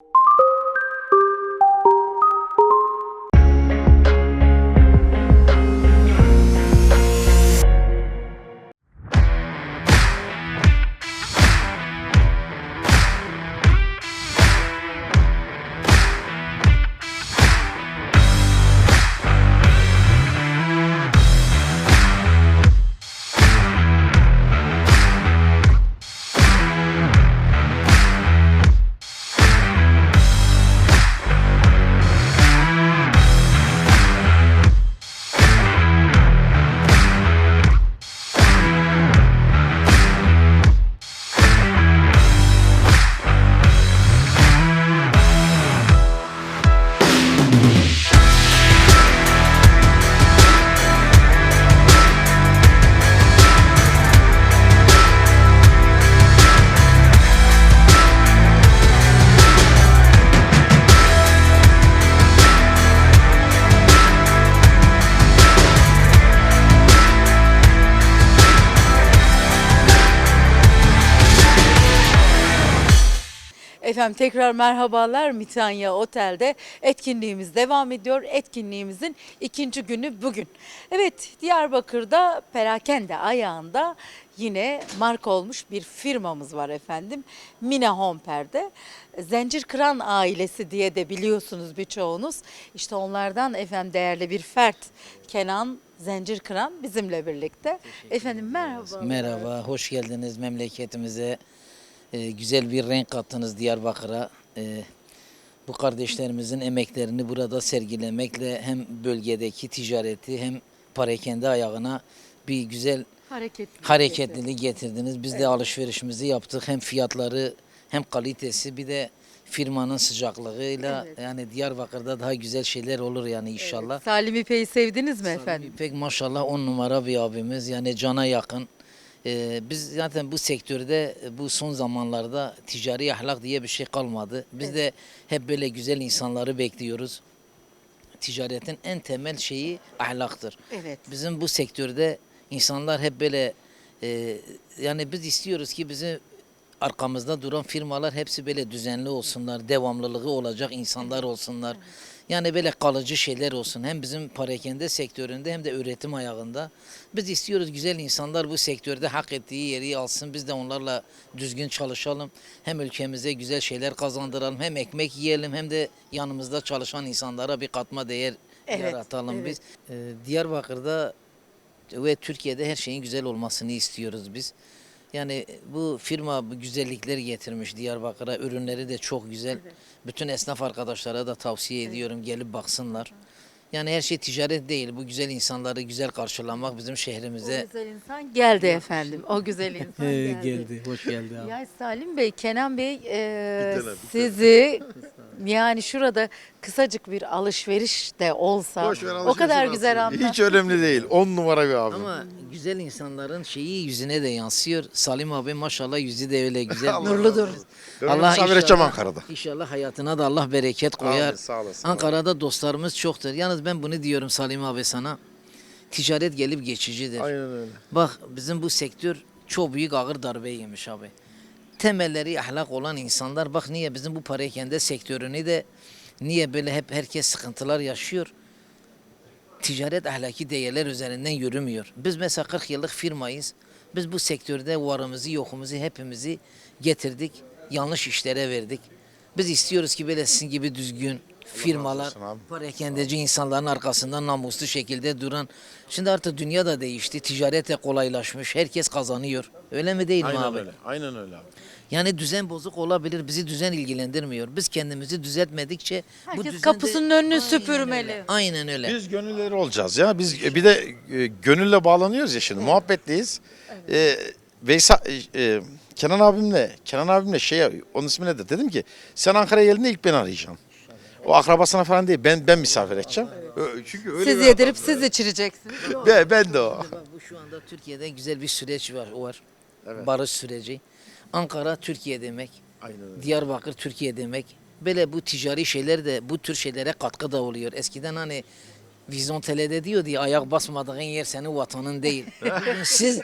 you Efendim tekrar merhabalar Mitanya Otel'de etkinliğimiz devam ediyor. Etkinliğimizin ikinci günü bugün. Evet Diyarbakır'da perakende ayağında yine marka olmuş bir firmamız var efendim. Mina Homper'de. Zincir Kıran ailesi diye de biliyorsunuz birçoğunuz. İşte onlardan efendim değerli bir fert Kenan Zincir Kıran bizimle birlikte. Efendim merhaba. Merhaba, hoş geldiniz memleketimize. Ee, güzel bir renk kattınız Diyarbakır'a. Ee, bu kardeşlerimizin emeklerini burada sergilemekle hem bölgedeki ticareti hem parakende ayağına bir güzel Hareketli. hareketlilik getirdiniz. Biz de alışverişimizi yaptık. Hem fiyatları hem kalitesi bir de firmanın sıcaklığıyla Evet. yani Diyarbakır'da daha güzel şeyler olur yani inşallah. Salim İpek'i sevdiniz mi efendim? Pek maşallah on numara bir abimiz yani cana yakın. Ee, biz zaten bu sektörde e, bu son zamanlarda ticari ahlak diye bir şey kalmadı. Biz de hep böyle güzel insanları bekliyoruz. Ticaretin en temel şeyi ahlaktır. Evet. Bizim bu sektörde insanlar hep böyle e, yani biz istiyoruz ki bizi arkamızda duran firmalar hepsi böyle düzenli olsunlar, devamlılığı olacak insanlar olsunlar. Yani böyle kalıcı şeyler olsun. Hem bizim parakende sektöründe hem de üretim ayağında. Biz istiyoruz güzel insanlar bu sektörde hak ettiği yeri alsın. Biz de onlarla düzgün çalışalım. Hem ülkemize güzel şeyler kazandıralım. Hem ekmek yiyelim hem de yanımızda çalışan insanlara bir katma değer Evet, yaratalım evet. biz. Ee, Diyarbakır'da ve Türkiye'de her şeyin güzel olmasını istiyoruz biz. Yani bu firma bu güzellikleri getirmiş Diyarbakır'a. Ürünleri de çok güzel. Bütün esnaf arkadaşlara da tavsiye ediyorum gelip baksınlar. Yani her şey ticaret değil. Bu güzel insanları güzel karşılamak bizim O şehrimize güzel insan geldi efendim. O güzel insan geldi. geldi, hoş geldi abi. Ya Salim Bey, Kenan Bey e, Bir tane, bir sizi yani şurada kısacık bir alışveriş de olsa Boş ver, o kadar rahatsız güzel anlat. Hiç önemli değil. 10 numara bir abi. ama güzel insanların şeyi yüzüne de yansıyor. Salim abi maşallah yüzü de öyle güzel. Allah Nurludur. Onu misafir edeceğim Ankara'da. İnşallah hayatına da Allah bereket koyar. Amin, sağ olasın. Ankara'da dostlarımız çoktur. Yalnız ben bunu diyorum Salim abi sana. Ticaret gelip geçicidir. Aynen öyle. Bak bizim bu sektör çok büyük ağır darbe yemiş abi. Temelleri ahlak olan insanlar bak niye bizim bu parakende sektörünü de niye böyle hep herkes sıkıntılar yaşıyor. Ticaret ahlaki değerler üzerinden yürümüyor. Biz mesela 40 yıllık firmayız. Biz bu sektörde varımızı yokumuzu hepimizi getirdik. Yanlış işlere verdik. Biz istiyoruz ki böyle sizin gibi düzgün firmalar, parakendeci insanların arkasından namuslu şekilde duran. Şimdi artık dünya da değişti. Ticaret de kolaylaşmış. Herkes kazanıyor. Öyle mi değil mi Aynen abi? öyle. Aynen öyle abi. Yani düzen bozuk olabilir. Bizi düzen ilgilendirmiyor. Biz kendimizi düzeltmedikçe bu Herkes düzen de- kapısının önünü Aynen süpürmeli. öyle. Aynen öyle. Biz gönülleri olacağız ya. Biz e, bir de e, gönülle bağlanıyoruz ya şimdi. Muhabbetliyiz. E, Veysel, e, e, Kenan abimle, Kenan abimle şey, onun ismi nedir? Dedim ki sen Ankara'ya geldiğinde ilk beni arayacaksın. O akrabasına falan değil. Ben ben misafir edeceğim. Ö- Çünkü öyle Siz bir yedirip adam. siz içireceksiniz. Ben, ben de o. Bak bu şu anda Türkiye'de güzel bir süreç var. var. Evet. Barış süreci. Ankara Türkiye demek. Aynen öyle. Diyarbakır Türkiye demek. Böyle bu ticari şeyler de bu tür şeylere katkı da oluyor. Eskiden hani Vizyon Tele'de diyor diye ayak basmadığın yer senin vatanın değil. Siz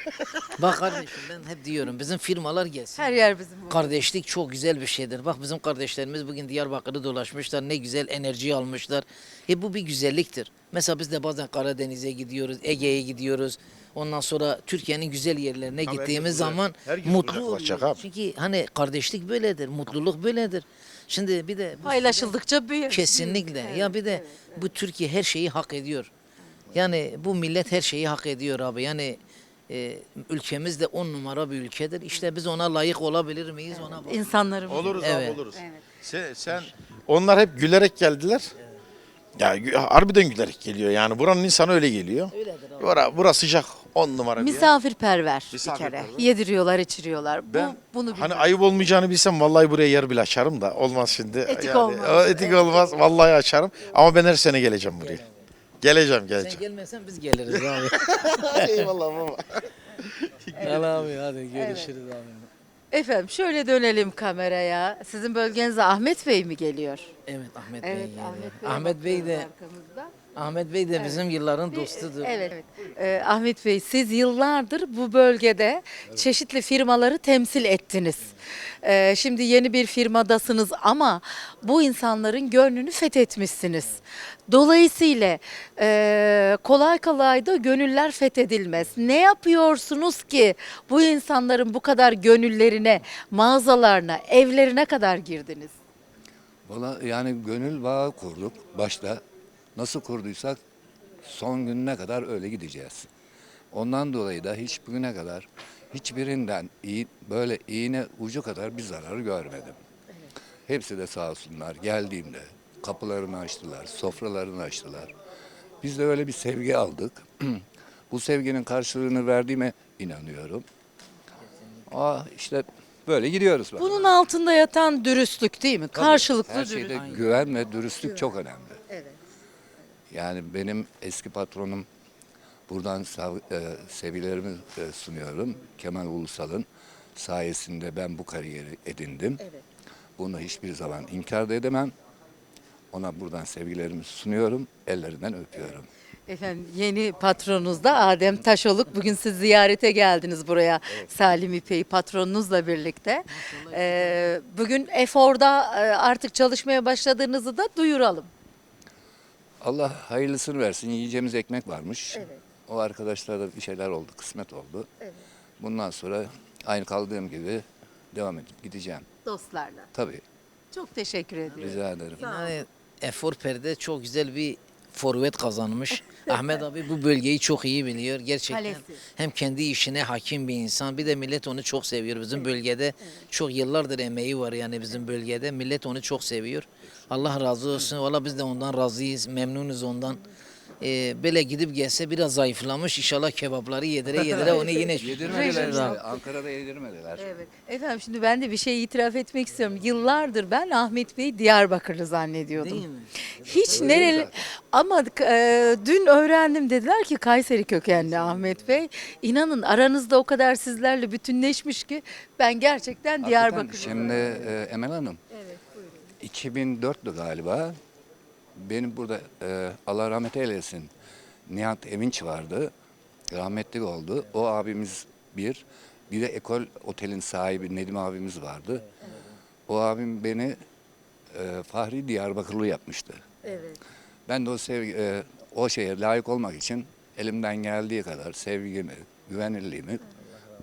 bak kardeşim ben hep diyorum bizim firmalar gelsin. Her yer bizim. Kardeşlik çok güzel bir şeydir. Bak bizim kardeşlerimiz bugün Diyarbakır'ı dolaşmışlar. Ne güzel enerji almışlar. E bu bir güzelliktir. Mesela biz de bazen Karadeniz'e gidiyoruz, Ege'ye gidiyoruz. Ondan sonra Türkiye'nin güzel yerlerine Tabii gittiğimiz herkes buraya- zaman herkes mutlu kucaklaşacak oluyoruz. abi. Çünkü hani kardeşlik böyledir, mutluluk böyledir. Şimdi bir de bu- Paylaşıldıkça büyür. Kesinlikle. ya bir de bu Türkiye her şeyi hak ediyor. Yani bu millet her şeyi hak ediyor abi. Yani e, ülkemiz de on numara bir ülkedir. İşte biz ona layık olabilir miyiz ona bak. İnsanlarımız. Oluruz Evet. abi oluruz. Sen, sen onlar hep gülerek geldiler. Ya gü- harbiden gülerek geliyor yani buranın insanı öyle geliyor. Öyledir abi. Bura, bura sıcak on numara bir yer. Misafirperver bir kere. Yediriyorlar, içiriyorlar. Ben bu, bunu hani bilmem. ayıp olmayacağını bilsem vallahi buraya yer bile açarım da olmaz şimdi. Etik Yani, olmaz. o Etik olmaz vallahi açarım ama ben her sene geleceğim buraya. Geleceğim Sen geleceğim. gelmesen biz geliriz abi. Eyvallah baba. Gel abi hadi görüşürüz abi. Efendim şöyle dönelim kameraya. Sizin bölgenize Ahmet Bey mi geliyor? Evet Ahmet Evet, Bey. Ahmet Bey'e Ahmet Bey de arkamızda. Ahmet Bey de bizim yılların dostudur. Evet. Ee, Ahmet Bey siz yıllardır bu bölgede çeşitli firmaları temsil ettiniz. Ee, şimdi yeni bir firmadasınız ama bu insanların gönlünü fethetmişsiniz. Dolayısıyla e, kolay kolay da gönüller fethedilmez. Ne yapıyorsunuz ki bu insanların bu kadar gönüllerine, mağazalarına, evlerine kadar girdiniz? Valla yani gönül bağı kurduk başta. Nasıl kurduysak son gününe kadar öyle gideceğiz. Ondan dolayı da hiç bugüne kadar hiçbirinden iyi, böyle iğne ucu kadar bir zarar görmedim. Hepsi de sağ olsunlar geldiğimde kapılarını açtılar, sofralarını açtılar. Biz de öyle bir sevgi aldık. Bu sevginin karşılığını verdiğime inanıyorum. Aa işte böyle gidiyoruz. bak. Bunun altında yatan dürüstlük değil mi? Tabii, Karşılıklı Her şeyde dürüstlük. güven ve dürüstlük çok önemli. Evet. Yani benim eski patronum buradan sav- e, sevgilerimi e, sunuyorum. Kemal Ulusal'ın sayesinde ben bu kariyeri edindim. Evet. Bunu hiçbir zaman inkar da edemem. Ona buradan sevgilerimi sunuyorum. Ellerinden öpüyorum. Efendim yeni patronunuz da Adem Taşoluk. Bugün siz ziyarete geldiniz buraya Salim İpek'i patronunuzla birlikte. Ee, bugün Efor'da e, artık çalışmaya başladığınızı da duyuralım. Allah hayırlısını versin. Yiyeceğimiz ekmek varmış. O arkadaşlara bir şeyler oldu, kısmet oldu. Bundan sonra aynı kaldığım gibi devam edip gideceğim. Dostlarla. Tabii. Çok teşekkür ediyorum. Rica ederim. Yani Efor Perde çok güzel bir forvet kazanmış. Ahmet abi bu bölgeyi çok iyi biliyor. Gerçekten Kalesi. hem kendi işine hakim bir insan. Bir de millet onu çok seviyor. Bizim bölgede çok yıllardır emeği var yani bizim bölgede. Millet onu çok seviyor. Allah razı olsun. Valla biz de ondan razıyız. Memnunuz ondan. Ee, böyle gidip gelse biraz zayıflamış. İnşallah kebapları yedire yedire onu yine Yedirmediler işte. Ankara'da yedirmediler. Evet. Efendim şimdi ben de bir şey itiraf etmek istiyorum. Yıllardır ben Ahmet Bey'i Diyarbakırlı zannediyordum. Değil mi? Hiç nereli ama e, dün öğrendim dediler ki Kayseri kökenli Ahmet Bey. İnanın aranızda o kadar sizlerle bütünleşmiş ki ben gerçekten Hakikaten Diyarbakırlı. Şimdi e, Emel Hanım. 2004'tü galiba. Benim burada e, Allah rahmet eylesin. Nihat Evinç vardı. Rahmetli oldu. O abimiz bir. Bir de Ekol Otel'in sahibi Nedim abimiz vardı. O abim beni e, Fahri Diyarbakırlı yapmıştı. Evet. Ben de o sevgi, e, o şeye layık olmak için elimden geldiği kadar sevgimi, güvenilirliğimi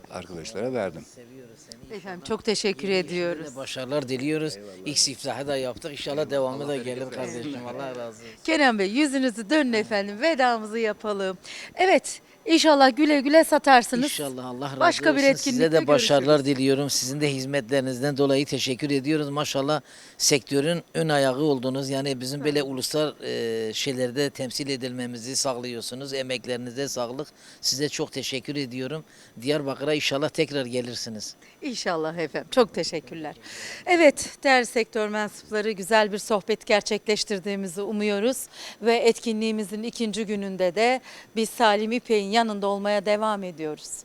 arkadaşlara verdim. Seviyoruz seni. Efendim çok teşekkür ediyoruz. Başarılar diliyoruz. İlk siftahı da yaptık. İnşallah devamı da gelir kardeşim. Allah razı olsun. Kenan Bey yüzünüzü dönün efendim vedamızı yapalım. Evet inşallah güle güle satarsınız. İnşallah Allah razı Başka bir olsun. Size etkinlikte de başarılar diliyorum. Sizin de hizmetlerinizden dolayı teşekkür ediyoruz. Maşallah sektörün ön ayağı oldunuz. Yani bizim böyle uluslar e, şeylerde temsil edilmemizi sağlıyorsunuz. Emeklerinize sağlık. Size çok teşekkür ediyorum. Diyarbakır'a inşallah tekrar gelirsiniz. İnşallah efendim. Çok teşekkürler. Evet değerli sektör mensupları güzel bir sohbet gerçekleştirdiğimizi umuyoruz. Ve etkinliğimizin ikinci gününde de biz Salim İpek'in yanında olmaya devam ediyoruz.